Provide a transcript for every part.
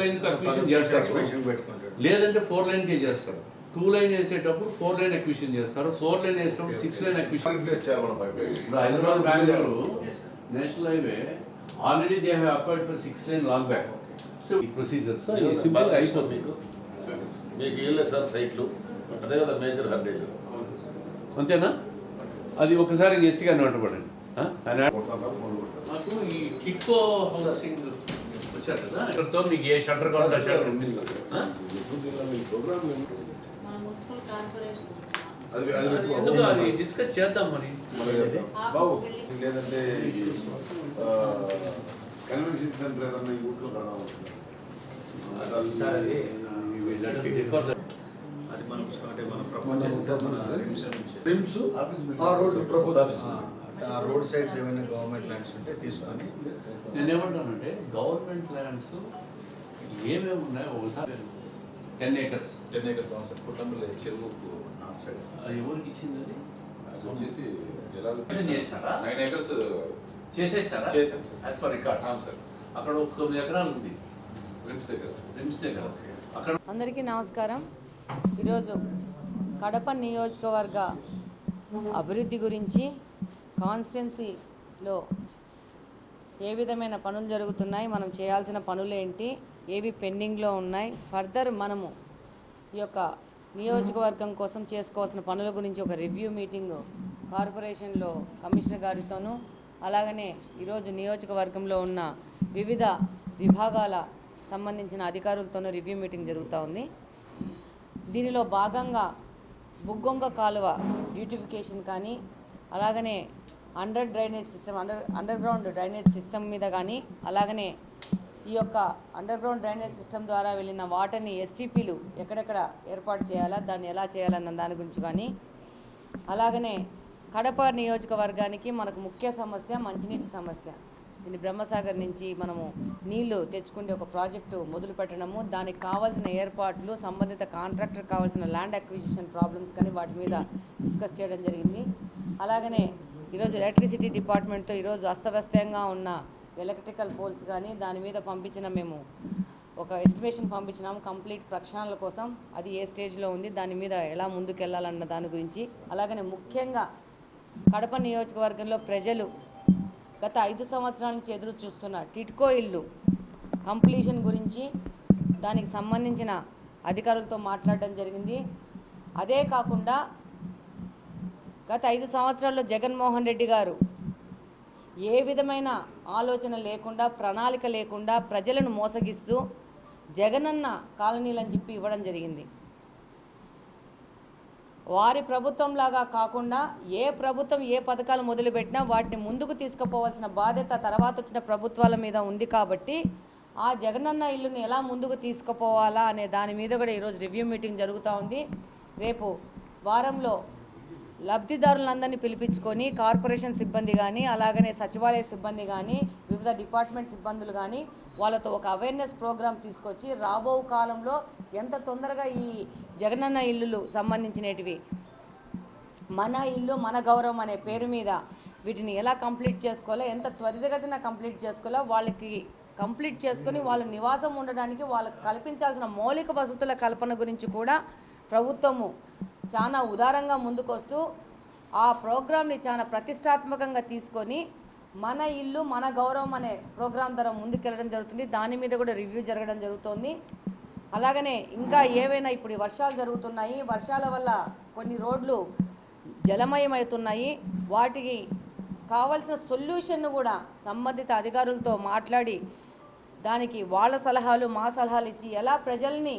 Line acquisition చేస్తారు లేదంటే four line కే చేస్తారు. టూ లైన్ వేసేటప్పుడు ఫోర్ లైన్ అక్విజిషన్ చేస్తారు. ఫోర్ లైన్ వేసేటప్పుడు సిక్స్ లైన్ పైపు. ఇప్పుడు Hyderabad Bengaluru national highway already they have applied for six line long back. So ఈ procedures simple అయిపోతుంది మీకు. మీకు ఇల్లే సార్ సైట్లు. అదే కదా మేజర్ హర్డేలు. అంతేనా? అది ఒకసారి ఎస్సీ గారిని వెంటబడండి. నాకు ఈ టిట్కో హౌసింగ్ వచ్చారు కదా ఇక్కడతో మీకు ఏ షట్టర్ కావాలంటే ఆ? షట్టర్ ఉంది. ఎందుకు అది డిస్కస్ చేద్దాం మరి. బాబు లేదంటే కన్వెన్షన్ సెంటర్ ఏదన్నా ఈ ఊట్లో కడదాం అది మనం అంటే మన ఆఫీస్ ప్రపోజల్. రోడ్ సైడ్స్ ఏమైనా గవర్నమెంట్ ల్యాండ్స్ ఉంటే తీసుకొని నేను ఏమంటానంటే గవర్నమెంట్ ల్యాండ్స్ ఏమేమి ఉన్నాయో ఒకసారి టెన్ ఏకర్స్. టెన్ ఏకర్స్ అవును సార్. పుట్లంపల్లి చెరువు నార్త్ సైడ్. అది ఎవరికి ఇచ్చింది అది? అది వచ్చేసి జలాలు చేశారా? నైన్ ఏకర్స్ చేసేసారా? చేశాం. యాజ్ పర్ రికార్డ్స్ అవును సార్. అక్కడ ఒక తొమ్మిది ఎకరాలు ఉంది. రిమ్స్ దగ్గర సార్ రిమ్స్ దగ్గర అక్కడ అందరికీ నమస్కారం. ఈరోజు కడప నియోజకవర్గ అభివృద్ధి గురించి కాన్స్టిట్యున్సీలో ఏ విధమైన పనులు జరుగుతున్నాయి మనం చేయాల్సిన పనులు ఏంటి ఏవి పెండింగ్లో ఉన్నాయి ఫర్దర్ మనము ఈ యొక్క నియోజకవర్గం కోసం చేసుకోవాల్సిన పనుల గురించి ఒక రివ్యూ మీటింగ్ కార్పొరేషన్లో కమిషనర్ గారితోనూ అలాగనే ఈరోజు నియోజకవర్గంలో ఉన్న వివిధ విభాగాల సంబంధించిన అధికారులతోనూ రివ్యూ మీటింగ్ జరుగుతూ ఉంది. దీనిలో భాగంగా బుగ్గొంగ కాలువ బ్యూటిఫికేషన్ కానీ అలాగనే under drainage system under underground drainage system మీద కానీ అలాగనే ఈ యొక్క అండర్ గ్రౌండ్ డ్రైనేజ్ సిస్టమ్ ద్వారా వెళ్ళిన వాటర్ని ఎస్టీపీలు ఎక్కడెక్కడ ఏర్పాటు చేయాలా దాన్ని ఎలా చేయాలన్న దాని గురించి కానీ అలాగనే కడప నియోజకవర్గానికి మనకు ముఖ్య సమస్య మంచినీటి సమస్య. దీన్ని బ్రహ్మసాగర్ నుంచి మనము నీళ్ళు తెచ్చుకునే ఒక ప్రాజెక్టు మొదలు పెట్టడము దానికి కావాల్సిన ఏర్పాట్లు సంబంధిత కాంట్రాక్టర్ కావాల్సిన ల్యాండ్ అక్విజిషన్ ప్రాబ్లమ్స్ కానీ వాటి మీద డిస్కస్ చేయడం జరిగింది. అలాగనే ఈరోజు ఎలక్ట్రిసిటీ డిపార్ట్మెంట్తో ఈరోజు అస్తవ్యస్తంగా ఉన్న ఎలక్ట్రికల్ పోల్స్ కానీ దాని మీద పంపించిన మేము ఒక ఎస్టిమేషన్ పంపించినాము కంప్లీట్ ప్రక్షాళనల కోసం. అది ఏ స్టేజ్లో ఉంది దాని మీద ఎలా ముందుకెళ్ళాలన్న దాని గురించి. అలాగనే ముఖ్యంగా కడప నియోజకవర్గంలో ప్రజలు గత ఐదు సంవత్సరాల నుంచి ఎదురు చూస్తున్న టిట్కో ఇల్లు కంప్లీషన్ గురించి దానికి సంబంధించిన అధికారులతో మాట్లాడడం జరిగింది. అదే కాకుండా గత ఐదు సంవత్సరాల్లో జగన్మోహన్ రెడ్డి గారు ఏ విధమైన ఆలోచన లేకుండా ప్రణాళిక లేకుండా ప్రజలను మోసగిస్తూ జగనన్న కాలనీలని చెప్పి ఇవ్వడం జరిగింది. వారి ప్రభుత్వంలాగా కాకుండా ఏ ప్రభుత్వం ఏ పథకాలు మొదలుపెట్టినా వాటిని ముందుకు తీసుకుపోవాల్సిన బాధ్యత తర్వాత వచ్చిన ప్రభుత్వాల మీద ఉంది కాబట్టి ఆ జగనన్న ఇల్లుని ఎలా ముందుకు తీసుకుపోవాలా అనే దాని మీద కూడా ఈరోజు రివ్యూ మీటింగ్ జరుగుతూ ఉంది. రేపు వారంలో లబ్ధిదారులందరినీ పిలిపించుకొని కార్పొరేషన్ సిబ్బంది కానీ అలాగనే సచివాలయ సిబ్బంది కానీ వివిధ డిపార్ట్మెంట్ సిబ్బందులు కానీ వాళ్ళతో ఒక అవేర్నెస్ ప్రోగ్రామ్ తీసుకొచ్చి రాబో కాలంలో ఎంత తొందరగా ఈ జగనన్న ఇల్లులు సంబంధించినటివి మన ఇల్లు మన గౌరవం అనే పేరు మీద వీటిని ఎలా కంప్లీట్ చేసుకోవాలో ఎంత త్వరితగతిన కంప్లీట్ చేసుకోవాలో వాళ్ళకి కంప్లీట్ చేసుకొని వాళ్ళు నివాసం ఉండడానికి వాళ్ళకి కల్పించాల్సిన మౌలిక వసతుల కల్పన గురించి కూడా ప్రభుత్వము చాలా ఉదారంగా ముందుకొస్తూ ఆ ప్రోగ్రామ్ని చాలా ప్రతిష్టాత్మకంగా తీసుకొని మన ఇల్లు మన గౌరవం అనే ప్రోగ్రాం ద్వారా ముందుకెళ్ళడం జరుగుతుంది. దాని మీద కూడా రివ్యూ జరగడం జరుగుతోంది. అలాగనే ఇంకా ఏవైనా ఇప్పుడు వర్షాలు జరుగుతున్నాయి. వర్షాల వల్ల కొన్ని రోడ్లు జలమయమవుతున్నాయి. వాటికి కావాల్సిన సొల్యూషన్ను కూడా సంబంధిత అధికారులతో మాట్లాడి దానికి వాళ్ళ సలహాలు మా సలహాలు ఇచ్చి ఎలా ప్రజల్ని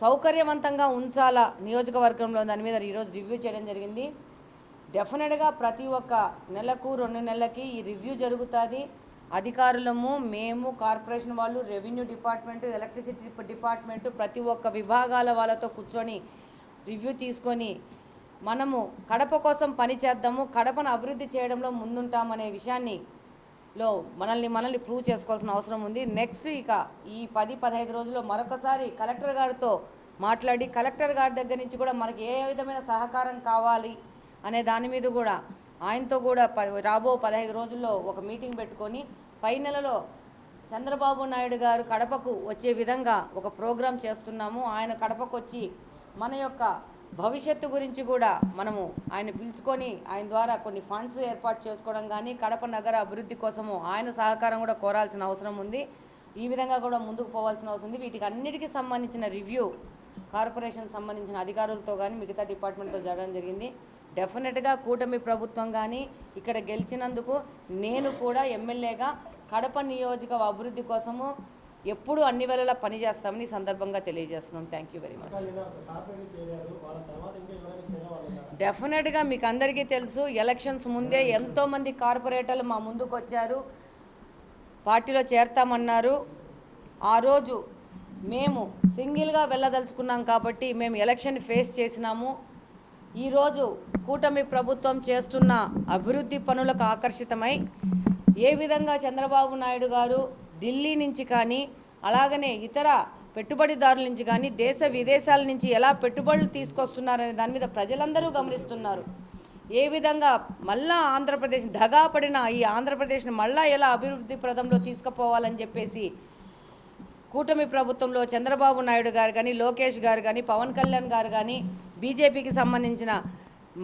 సౌకర్యవంతంగా ఉంచాలా నియోజకవర్గంలో దాని మీద ఈరోజు రివ్యూ చేయడం జరిగింది. డెఫినెట్గా ప్రతి ఒక్క నెలకు రెండు నెలలకి ఈ రివ్యూ జరుగుతుంది. అధికారులము మేము కార్పొరేషన్ వాళ్ళు రెవెన్యూ డిపార్ట్మెంట్ ఎలక్ట్రిసిటీ డిపార్ట్మెంట్ ప్రతి ఒక్క విభాగాల వాళ్ళతో కూర్చొని రివ్యూ తీసుకొని మనము కడప కోసం పని చేద్దాము కడపను అభివృద్ధి చేయడంలో ముందుంటామనే విషయాన్ని లో మనల్ని మనల్ని ప్రూవ్ చేసుకోవాల్సిన అవసరం ఉంది. నెక్స్ట్ ఇక ఈ పది పదహైదు రోజుల్లో మరొకసారి కలెక్టర్ గారితో మాట్లాడి కలెక్టర్ గారి దగ్గర నుంచి కూడా మనకి ఏ విధమైన సహకారం కావాలి అనే దాని మీద కూడా ఆయనతో కూడా రాబో పదహైదు రోజుల్లో ఒక మీటింగ్ పెట్టుకొని పై నెలలో చంద్రబాబు నాయుడు గారు కడపకు వచ్చే విధంగా ఒక ప్రోగ్రాం చేస్తున్నాము. ఆయన కడపకు వచ్చి మన యొక్క భవిష్యత్తు గురించి కూడా మనము ఆయన పిలుచుకొని ఆయన ద్వారా కొన్ని ఫండ్స్ ఏర్పాటు చేసుకోవడం కానీ కడప నగర అభివృద్ధి కోసము ఆయన సహకారం కూడా కోరాల్సిన అవసరం ఉంది. ఈ విధంగా కూడా ముందుకు పోవాల్సిన అవసరం ఉంది. వీటికి అన్నిటికీ సంబంధించిన రివ్యూ కార్పొరేషన్ సంబంధించిన అధికారులతో కానీ మిగతా డిపార్ట్మెంట్తో జరగడం జరిగింది. డెఫినెట్గా కూటమి ప్రభుత్వం కానీ ఇక్కడ గెలిచినందుకు నేను కూడా ఎమ్మెల్యేగా కడప నియోజక అభివృద్ధి కోసము ఎప్పుడు అన్ని వేళలా పనిచేస్తామని ఈ సందర్భంగా తెలియజేస్తున్నాం. థ్యాంక్ యూ వెరీ మచ్ డెఫినెట్గా మీకు అందరికీ తెలుసు ఎలక్షన్స్ ముందే ఎంతోమంది కార్పొరేటర్లు మా ముందుకు వచ్చారు. పార్టీలో చేరతామన్నారు. ఆ రోజు మేము సింగిల్గా వెళ్ళదలుచుకున్నాం కాబట్టి మేము ఎలక్షన్ ఫేస్ చేసినాము. ఈరోజు కూటమి ప్రభుత్వం చేస్తున్న అభివృద్ధి పనులకు ఆకర్షితమై ఏ విధంగా చంద్రబాబు నాయుడు గారు ఢిల్లీ నుంచి కానీ అలాగనే ఇతర పెట్టుబడిదారుల నుంచి కానీ దేశ విదేశాల నుంచి ఎలా పెట్టుబడులు తీసుకొస్తున్నారనే దాని మీద ప్రజలందరూ గమనిస్తున్నారు. ఏ విధంగా మళ్ళా ఆంధ్రప్రదేశ్ దగా పడిన ఈ ఆంధ్రప్రదేశ్ని మళ్ళా ఎలా అభివృద్ధి ప్రదంలో తీసుకుపోవాలని చెప్పేసి కూటమి ప్రభుత్వంలో చంద్రబాబు నాయుడు గారు కానీ లోకేష్ గారు కానీ పవన్ కళ్యాణ్ గారు కానీ బీజేపీకి సంబంధించిన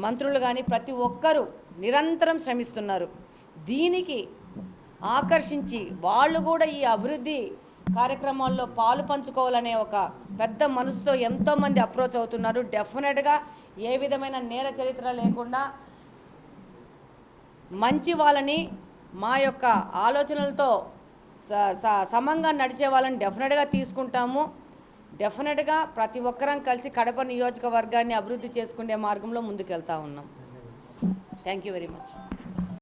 మంత్రులు కానీ ప్రతి ఒక్కరూ నిరంతరం శ్రమిస్తున్నారు. దీనికి ఆకర్షించి వాళ్ళు కూడా ఈ అభివృద్ధి కార్యక్రమాల్లో పాలు పంచుకోవాలనే ఒక పెద్ద మనసుతో ఎంతోమంది అప్రోచ్ అవుతున్నారు. డెఫినెట్గా ఏ విధమైన నేర చరిత్ర లేకుండా మంచి వాళ్ళని మా యొక్క ఆలోచనలతో స- స- సమంగా నడిచే వాళ్ళని డెఫినెట్గా తీసుకుంటాము. డెఫినెట్గా ప్రతి ఒక్కరం కలిసి కడప నియోజకవర్గాన్ని అభివృద్ధి చేసుకునే మార్గంలో ముందుకెళ్తా ఉన్నాం. Thank you very much